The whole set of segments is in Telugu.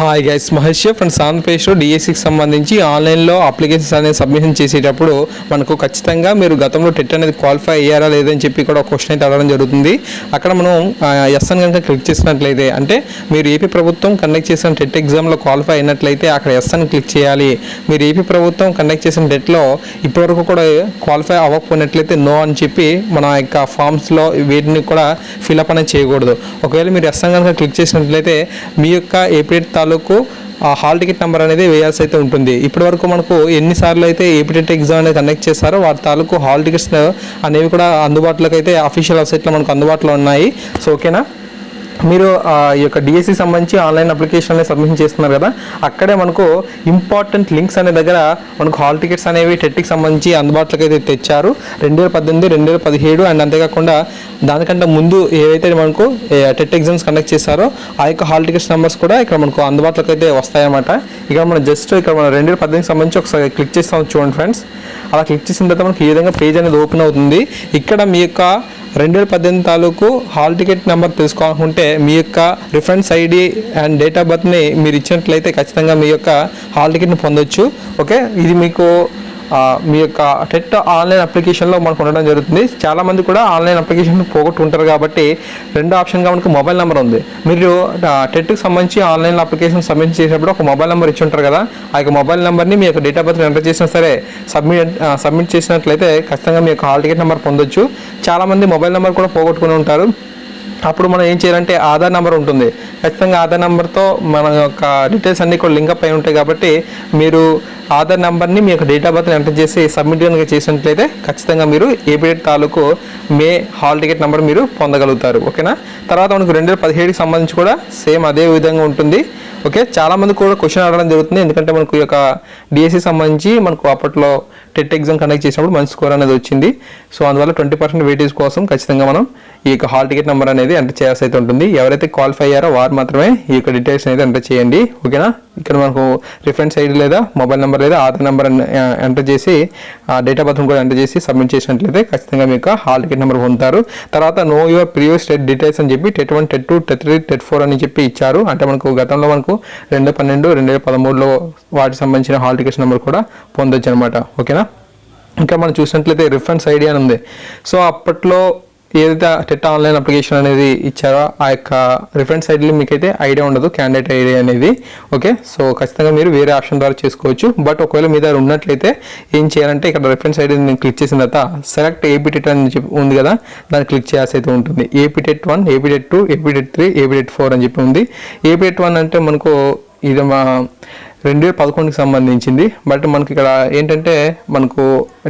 హాయ్ గైస్ మహేష్ ఫ్రెండ్స్ ఆంధ్రప్రదేశ్లో డిఎస్సికి సంబంధించి ఆన్లైన్లో అప్లికేషన్స్ అనేది సబ్మిషన్ చేసేటప్పుడు మనకు ఖచ్చితంగా మీరు గతంలో టెట్ అనేది క్వాలిఫై అయ్యారా లేదని చెప్పి కూడా క్వశ్చన్ అయితే అడగడం జరుగుతుంది. అక్కడ మనం ఎస్ అని కనుక క్లిక్ చేసినట్లయితే అంటే మీరు ఏపీ ప్రభుత్వం కండక్ట్ చేసిన టెట్ ఎగ్జామ్లో క్వాలిఫై అయినట్లయితే అక్కడ ఎస్ అని క్లిక్ చేయాలి. మీరు ఏపీ ప్రభుత్వం కండక్ట్ చేసిన టెట్లో ఇప్పటివరకు కూడా క్వాలిఫై అవ్వకపోయినట్లయితే నో అని చెప్పి మన యొక్క ఫామ్స్లో వీటిని కూడా ఫిలప్ అనేది చేయకూడదు. ఒకవేళ మీరు ఎస్ అని కనుక క్లిక్ చేసినట్లయితే మీ యొక్క ఏపీ తాలూకు ఆ హాల్ టికెట్ నెంబర్ అనేది వేయాల్సి అయితే ఉంటుంది. ఇప్పటి వరకు మనకు ఎన్నిసార్లు అయితే ఏపీటెట్ ఎగ్జామ్ అనేది కండక్ట్ చేస్తారో వాటి తాలూకు హాల్ టికెట్స్ అనేవి కూడా అందుబాటులోకి అయితే అఫీషియల్ వెబ్సైట్లో మనకు అందుబాటులో ఉన్నాయి. సో ఓకేనా మీరు ఈ యొక్క డిఎస్సి సంబంధించి ఆన్లైన్ అప్లికేషన్ అనేది సబ్మిషన్ చేస్తున్నారు కదా అక్కడే మనకు ఇంపార్టెంట్ లింక్స్ అనే దగ్గర మనకు హాల్ టికెట్స్ అనేవి టెట్కి సంబంధించి అందుబాటులోకి అయితే తెచ్చారు. రెండు వేల పద్దెనిమిది రెండు వేల పదిహేడు అండ్ అంతేకాకుండా దానికంటే ముందు ఏవైతే మనకు టెట్ ఎగ్జామ్స్ కండక్ట్ చేశారో ఆ యొక్క హాల్ టికెట్స్ నెంబర్స్ కూడా ఇక్కడ మనకు అందుబాటులోకి అయితే వస్తాయన్నమాట. ఇక్కడ మనం జస్ట్ ఇక్కడ మనం రెండు వేల పద్దెనిమిది సంబంధించి ఒకసారి క్లిక్ చేస్తాం చూడండి ఫ్రెండ్స్. అలా క్లిక్ చేసిన తర్వాత మనకి ఈ విధంగా పేజ్ అనేది ఓపెన్ అవుతుంది. ఇక్కడ మీ యొక్క రెండు వేల పద్దెనిమిది తాలూకు హాల్ టికెట్ నెంబర్ తెలుసుకోవాలనుకుంటే మీ యొక్క reference ID and date of బర్త్ని మీరు ఇచ్చినట్లయితే ఖచ్చితంగా మీ యొక్క హాల్ టికెట్ని పొందొచ్చు. ఓకే? ఇది మీకు మీ యొక్క టెట్ ఆన్లైన్ అప్లికేషన్లో మనకు ఉండడం జరుగుతుంది. చాలామంది కూడా ఆన్లైన్ అప్లికేషన్ పోగొట్టుకుంటారు కాబట్టి రెండు ఆప్షన్గా మనకు మొబైల్ నెంబర్ ఉంది. మీరు టెట్కి సంబంధించి ఆన్లైన్ అప్లికేషన్ సబ్మిట్ చేసేటప్పుడు ఒక మొబైల్ నెంబర్ ఇచ్చి ఉంటారు కదా. ఆ యొక్క మొబైల్ నెంబర్ని మీ యొక్క డేట్ ఆఫ్ బర్త్ ఎంటర్ చేసినా సరే సబ్మిట్ సబ్మిట్ చేసినట్లయితే ఖచ్చితంగా మీ యొక్క హాల్ టికెట్ నెంబర్ పొందొచ్చు. చాలామంది మొబైల్ నెంబర్ కూడా పోగొట్టుకుని ఉంటారు. అప్పుడు మనం ఏం చేయాలంటే ఆధార్ నెంబర్ ఉంటుంది. ఖచ్చితంగా ఆధార్ నెంబర్తో మన యొక్క డీటెయిల్స్ అన్నీ కూడా లింక్ అప్ అయి ఉంటాయి కాబట్టి మీరు ఆధార్ నెంబర్ని మీ యొక్క డేట్ ఆఫ్ బర్త్ని ఎంటర్ చేసి సబ్మిట్ కనుక చేసినట్లయితే ఖచ్చితంగా మీరు ఏపీడేట్ తాలూకు మే హాల్ టికెట్ నెంబర్ మీరు పొందగలుగుతారు. ఓకేనా? తర్వాత మనకు రెండు వేల పదిహేడుకి సంబంధించి కూడా సేమ్ అదే విధంగా ఉంటుంది. ఓకే? చాలా మంది కూడా క్వశ్చన్ అడగడం జరుగుతుంది. ఎందుకంటే మనకు ఈ యొక్క డిఎస్సి సంబంధించి మనకు అప్పట్లో టెట్ ఎగ్జామ్ కండక్ట్ చేసినప్పుడు మంచి స్కోర్ అనేది వచ్చింది. సో అందువల్ల ట్వంటీ పర్సెంట్ వెయిటేజ్ కోసం ఖచ్చితంగా మనం ఈ యొక్క హాల్ టికెట్ నెంబర్ అనేది ఎంటర్ చేయాల్సి అయితే ఉంటుంది. ఎవరైతే క్వాలిఫై అయ్యారో వారు మాత్రమే ఈ యొక్క డీటెయిల్స్ అయితే ఎంటర్ చేయండి. ఓకేనా? ఇక్కడ మనకు రిఫరెన్స్ ఐడి లేదా మొబైల్ నెంబర్ లేదా ఆధార్ నెంబర్ ఎంటర్ చేసి డేట్ ఆఫ్ బర్త్ కూడా ఎంటర్ చేసి సబ్మిట్ చేసినట్లయితే ఖచ్చితంగా మీకు హాల్ టికెట్ నెంబర్ పొందుతారు. తర్వాత know your previous TET details అని చెప్పి TET one TET two TET three TET four అని చెప్పి ఇచ్చారు. అంటే మనకు గతంలో మనకు రెండు పన్నెండు రెండు వేల పదమూడులో వాటికి సంబంధించిన హాల్ టికెట్స్ నెంబర్ కూడా పొందొచ్చు అనమాట ఓకేనా? ఇంకా మనం చూసినట్లయితే రిఫరెన్స్ ఐడి అని ఉంది. సో అప్పట్లో ఏదైతే టెట్ ఆన్లైన్ అప్లికేషన్ అనేది ఇచ్చారో ఆ యొక్క రిఫరెన్స్ ఐడిలో మీకైతే ఐడియా ఉండదు క్యాండిడేట్ ఐడి అనేది. ఓకే సో ఖచ్చితంగా మీరు వేరే ఆప్షన్ ద్వారా చేసుకోవచ్చు. బట్ ఒకవేళ మీ దగ్గర ఉన్నట్లయితే ఏం చేయాలంటే ఇక్కడ రిఫరెన్స్ ఐడి నేను క్లిక్ చేసిన తర్వాత సెలెక్ట్ ఏపీటెట్ అని చెప్పి ఉంది కదా దాన్ని క్లిక్ చేయాల్సి అయితే ఉంటుంది. APTET one APTET two APTET three APTET four అని చెప్పి ఉంది. ఏపీటెట్ వన్ అంటే మనకు ఇది మా రెండు వేల పదకొండుకి సంబంధించింది. బట్ మనకి ఇక్కడ ఏంటంటే మనకు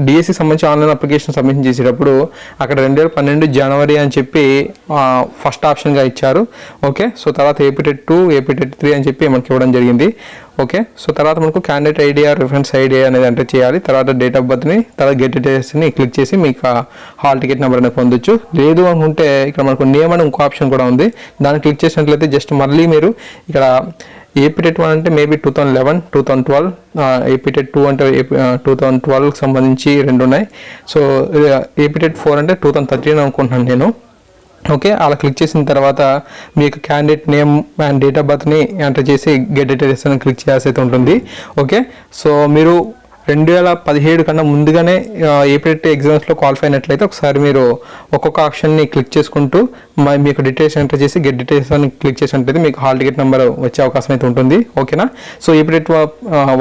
డిఎస్సి సంబంధించి ఆన్లైన్ అప్లికేషన్ సబ్మిషన్ చేసేటప్పుడు అక్కడ రెండు వేల పన్నెండు జనవరి అని చెప్పి ఫస్ట్ ఆప్షన్గా ఇచ్చారు. ఓకే? సో తర్వాత ఏపీటెట్ టూ ఏపీటెట్ త్రీ అని చెప్పి మనకి ఇవ్వడం జరిగింది. ఓకే? సో తర్వాత మనకు క్యాండిడేట్ ఐడియా రిఫరెన్స్ ఐడియా అనేది ఎంటర్ చేయాలి. తర్వాత డేట్ ఆఫ్ బర్త్ని తర్వాత గెట్ డీటెయిల్స్ని క్లిక్ చేసి మీకు హాల్ టికెట్ నెంబర్ అనేది పొందొచ్చు. లేదు అనుకుంటే ఇక్కడ మనకు నేమ్ అని ఇంకో ఆప్షన్ కూడా ఉంది. దాన్ని క్లిక్ చేసినట్లయితే జస్ట్ మళ్ళీ మీరు ఇక్కడ ఏపీటెట్ వన్ అంటే maybe two thousand eleven two thousand twelve APTET two అంటే టూ థౌసండ్ ట్వెల్వ్కి సంబంధించి రెండు ఉన్నాయి సో ఏపీటెట్ ఫోర్ అంటే టూ థౌసండ్ థర్టీన్ అనుకుంటున్నాను నేను. ఓకే అలా క్లిక్ చేసిన తర్వాత మీకు candidate name and date of బర్త్ని enter చేసి గెట్ డీటెయిల్స్ అని క్లిక్ చేయాల్సి అయితే ఉంటుంది. ఓకే సో మీరు రెండు వేల పదిహేడు కన్నా ముందుగానే ఏపీటెట్ ఎగ్జామ్స్లో క్వాలిఫై అయినట్లయితే ఒకసారి మీరు ఒక్కొక్క ఆప్షన్ని క్లిక్ చేసుకుంటూ మీకు డీటెయిల్స్ ఎంటర్ చేసి గెట్ డీటెయిల్స్ అని క్లిక్ చేసినట్లయితే మీకు హాల్ టికెట్ నెంబర్ వచ్చే అవకాశం అయితే ఉంటుంది. ఓకేనా? సో ఏపీటెట్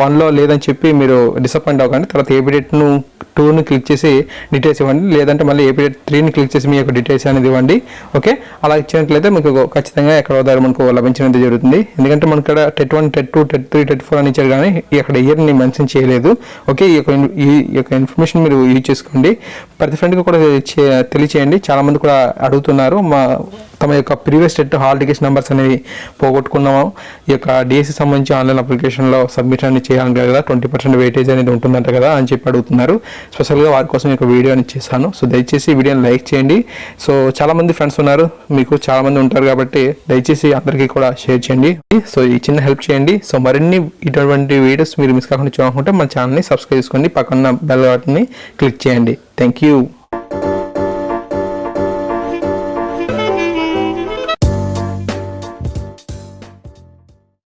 వన్లో లేదని చెప్పి మీరు డిసప్పాయింట్ అవ్వకండి. తర్వాత ఏపీటెట్ను టూని క్లిక్ చేసి డీటెయిల్స్ ఇవ్వండి. లేదంటే మళ్ళీ ఏపీడెట్ త్రీని క్లిక్ చేసి మీ యొక్క డీటెయిల్స్ అనేది ఇవ్వండి. ఓకే? అలా ఇచ్చినట్లయితే మీకు ఖచ్చితంగా ఎక్కడ ద్వారా మనకు లభించినది జరుగుతుంది. ఎందుకంటే మనకి ఇక్కడ TET one TET two TET three TET four అని ఇచ్చారు కానీ ఇక్కడ ఇయర్ని మెన్షన్ చేయలేదు. ఓకే ఈ యొక్క ఈ యొక్క ఇన్ఫర్మేషన్ మీరు యూజ్ చేసుకోండి. ప్రతి ఫ్రెండ్కి కూడా తెలియచేయండి. చాలామంది కూడా అడుగుతున్నారు మా తమ యొక్క previous TET hall tickets numbers అనేవి పోగొట్టుకున్నాము. ఈ యొక్క డిఎస్సి సంబంధించి ఆన్లైన్ అప్లికేషన్లో సబ్మిట్ అనేది చేయాలి కదా ట్వంటీ పర్సెంట్ వెయిటేజ్ అనేది ఉంటుందంట కదా అని చెప్పి అడుగుతున్నారు. స్పెషల్గా వారి కోసం ఈ యొక్క వీడియోని చేశాను. సో దయచేసి వీడియోని లైక్ చేయండి. సో చాలామంది ఫ్రెండ్స్ ఉన్నారు మీకు చాలామంది ఉంటారు కాబట్టి దయచేసి అందరికీ కూడా షేర్ చేయండి. సో ఈ చిన్న హెల్ప్ చేయండి. సో మరిన్ని ఇటువంటి వీడియోస్ మీరు మిస్ కాకుండా చూడాలనుకుంటే మన ఛానల్ని సబ్స్క్రైబ్ చేసుకోండి. పక్కన బెల్ బటన్ని క్లిక్ చేయండి. Thank you